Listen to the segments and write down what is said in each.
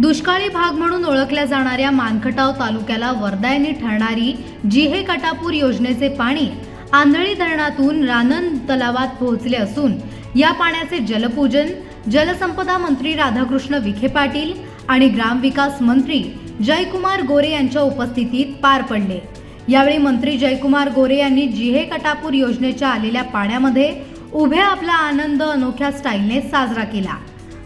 दुष्काळी भाग म्हणून ओळखल्या जाणाऱ्या मानखटाव तालुक्याला वरदायनी ठरणारी जिहे कटापूर योजनेचे पाणी आंधळी धरणातून रानन तलावात पोहोचले असून या पाण्याचे जलपूजन जलसंपदा मंत्री राधाकृष्ण विखे पाटील आणि ग्रामविकास मंत्री जयकुमार गोरे यांच्या उपस्थितीत पार पडले. यावेळी मंत्री जयकुमार गोरे यांनी जिहे कटापूर योजनेच्या आलेल्या पाण्यामध्ये उभ्या आपला आनंद अनोख्या स्टाईलने साजरा केला.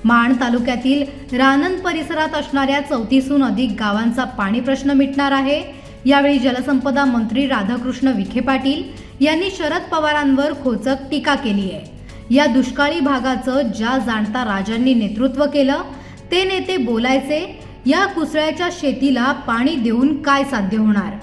माण तालुक्यातील रानंद परिसरात असणाऱ्या चौतीसहून अधिक गावांचा पाणी प्रश्न मिटणार आहे. यावेळी जलसंपदा मंत्री राधाकृष्ण विखे पाटील यांनी शरद पवारांवर खोचक टीका केली आहे. या दुष्काळी भागाचं ज्या जाणता राजांनी नेतृत्व केलं ते नेते बोलायचे या कुसळ्याच्या शेतीला पाणी देऊन काय साध्य होणार?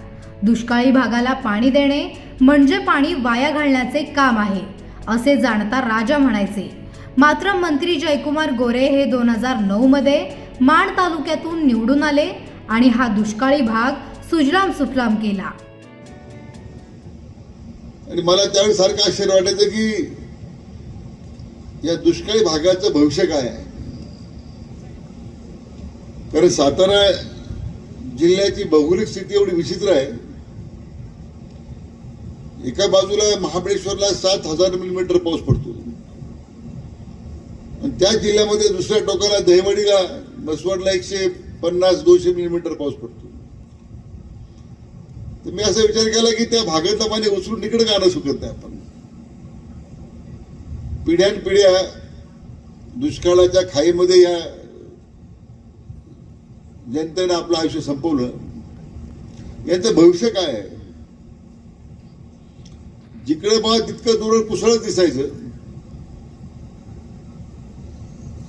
दुष्काळी भागाला पाणी देणे म्हणजे पाणी वाया घालण्याचे काम आहे असे जाणता राजा म्हणायचे. मात्र मंत्री जयकुमार गोरे हे दोन हजार नऊ मध्ये माण तालुक्यातून निवडून आले आणि हा दुष्काळी भाग सुजलाम सुफलाम केला. आणि मला त्यावेळी सारखं आश्चर्य वाटायचं की या दुष्काळी भागाचं भविष्य काय आहे? कारण सातारा जिल्ह्याची भौगोलिक स्थिती एवढी विचित्र आहे. एका बाजूला महाबळेश्वरला सात हजार मिलीमीटर पाऊस पडतो. त्या जिल्ह्यामध्ये दुसऱ्या टोकाला दहिवडीला मसवडला एकशे पन्नास दोनशे मिलीमीटर पाऊस पडतो. तर मी असा विचार केला की त्या भागातलं पाणी उचलून तिकडे का आणू शकत नाही आपण. पिढ्यानपिढ्या दुष्काळाच्या खाईमध्ये या जनतेनं आपलं आयुष्य संपवलं. यांचं भविष्य काय आहे? जिकडे बघा तितकं दूर कुसळत दिसायचं.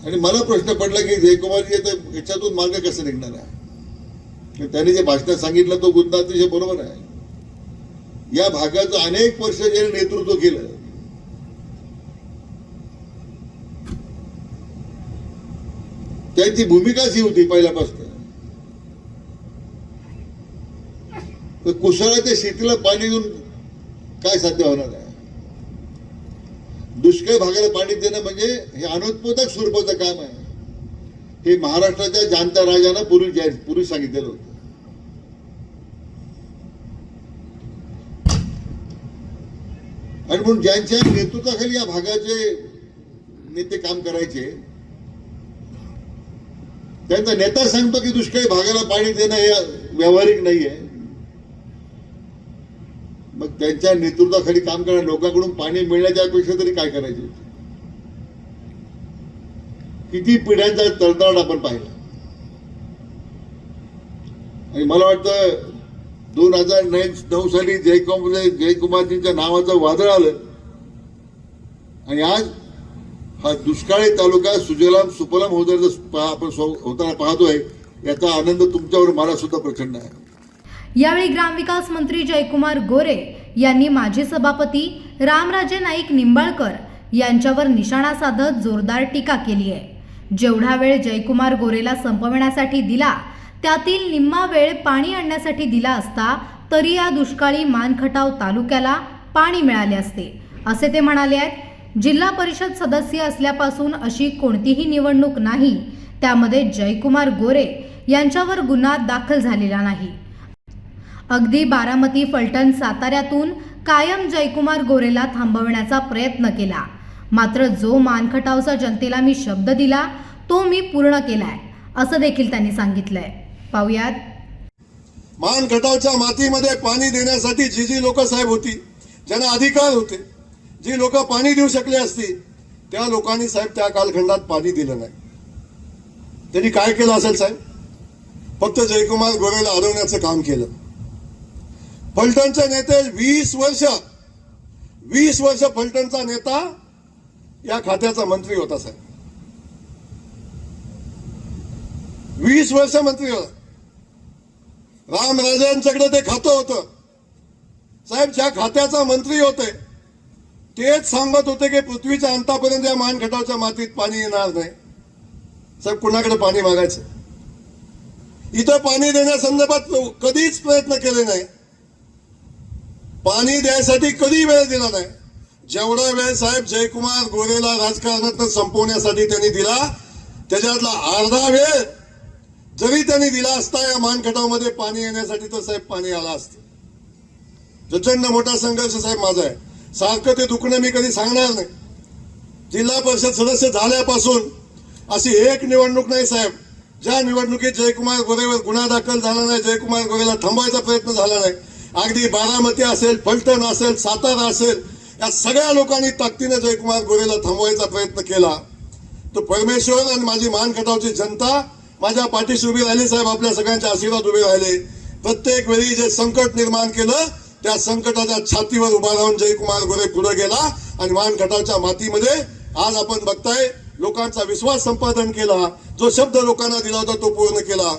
आणि मला प्रश्न पडला की जयकुमारजी आता याच्यातून मार्ग कसं निघणार आहे? त्याने त्यांनी जे भाषणात सांगितलं तो मुद्दा अतिशय बरोबर आहे. या भागाचं अनेक वर्ष ज्याने नेतृत्व केलं त्यांची भूमिकाच ही होती पहिल्यापासून. तर कुसळाच्या शेतीला पाणी देऊन काय साध्य होणार आहे? दुष्काळ भागाला पाणी देणं म्हणजे हे अनुत्पोदक स्वरूपाचं काम आहे. हे महाराष्ट्राच्या जाणत्या राजानं पूर्वी जाहीर पूर्वी सांगितलेलं होतं. आणि म्हणून ज्यांच्या नेतृत्वाखाली या भागाचे नेते काम करायचे त्यांचा नेता सांगतो की दुष्काळी भागाला पाणी देणं हे व्यावहारिक नाही आहे मग त्यांच्या नेतृत्वाखाली काम करणाऱ्या लोकांकडून पाणी मिळण्याच्या अपेक्षा तरी काय करायचे? किती पिढ्यांचा तळतळाट आपण पाहिला. आणि मला वाटतं दोन हजार नऊ साली जयकुमार जयकुमारजींच्या नावाचं वादळ आलं. आणि आज हा दुष्काळी तालुका सुजलाम सुफलाम होताना आपण होताना पाहतोय याचा आनंद तुमच्यावर मला सुद्धा प्रचंड आहे. यावेळी ग्रामविकास मंत्री जयकुमार गोरे यांनी माजी सभापती रामराजे नाईक निंबाळकर यांच्यावर निशाणा साधत जोरदार टीका केली आहे. जेवढा वेळ जयकुमार गोरेला संपवण्यासाठी दिला त्यातील निम्मा वेळ पाणी आणण्यासाठी दिला असता तरी या दुष्काळी मानखटाव तालुक्याला पाणी मिळाले असते. असे ते म्हणाले आहेत जिल्हा परिषद सदस्य असल्यापासून अशी कोणतीही निवडणूक नाही. त्यामध्ये जयकुमार गोरे यांच्यावर गुन्हा दाखल झालेला नाही. अगदी बारामती फलटण साताऱ्यातून कायम जयकुमार गोरेला थांबवण्याचा प्रयत्न केला. मात्र जो मानखटावचा जनतेला मी शब्द दिला तो मी पूर्ण केलाय असं देखील त्यांनी सांगितलंय. पाहुयात. मानखटावच्या मातीमध्ये पाणी देण्यासाठी जी जी लोक साहेब होती ज्यांना अधिकार होते जी लोक पाणी देऊ शकले असती त्या लोकांनी साहेब त्या कालखंडात पाणी दिलं नाही. त्यांनी काय केलं असेल साहेब? फक्त जयकुमार गोरेला अडवण्याचं काम केलं. फलटणचे नेते वीस वर्ष वीस वर्ष फलटणचा नेता या खात्याचा मंत्री होता साहेब. वीस वर्ष मंत्री होता. रामराजांच्याकडे ते खातं होतं. साहेब ज्या खात्याचा मंत्री होते तेच सांगत होते की पृथ्वीच्या अंतापर्यंत या मानखटावच्या मातीत पाणी येणार नाही. साहेब कुणाकडे पाणी मागायचं? इथं पाणी देण्यासंदर्भात कधीच प्रयत्न केले नाही. पाणी द्यायसाठी कधी वेळ दिला नाही. जेवढा वेळ साहेब जयकुमार गोरेला राजकारणात संपवण्यासाठी त्यांनी दिला त्याच्यातला अर्धा वेळ जरी त्यांनी दिला असता या मानखटामध्ये पाणी येण्यासाठी तर साहेब पाणी आलं असतं. प्रचंड मोठा संघर्ष साहेब माझा आहे. सारखं ते दुखणं मी कधी सांगणार नाही. जिल्हा परिषद सदस्य झाल्यापासून अशी एक निवडणूक नाही साहेब. ज्या निवडणुकीत जयकुमार गोरेवर गुन्हा दाखल झाला नाही जयकुमार गोरेला थांबायचा प्रयत्न झाला नाही. अगदी बारामती असेल फलटण असेल सातारा असेल या सगळ्या लोकांनी ताकदीने जयकुमार गोरेला थांबवायचा प्रयत्न केला. तो परमेश्वर आणि माझी मान खटावची जनता माझ्या पाठीशी उभी राहिली साहेब आपल्या सगळ्यांचे आशीर्वाद उभे राहिले. प्रत्येक वेळी जे संकट निर्माण केलं त्या संकटाच्या छातीवर उभा राहून जयकुमार गोरे पुढे गेला आणि मान खटावच्या मातीमध्ये आज आपण बघताय लोकांचा विश्वास संपादन केला. जो शब्द लोकांना दिला होता तो पूर्ण केला.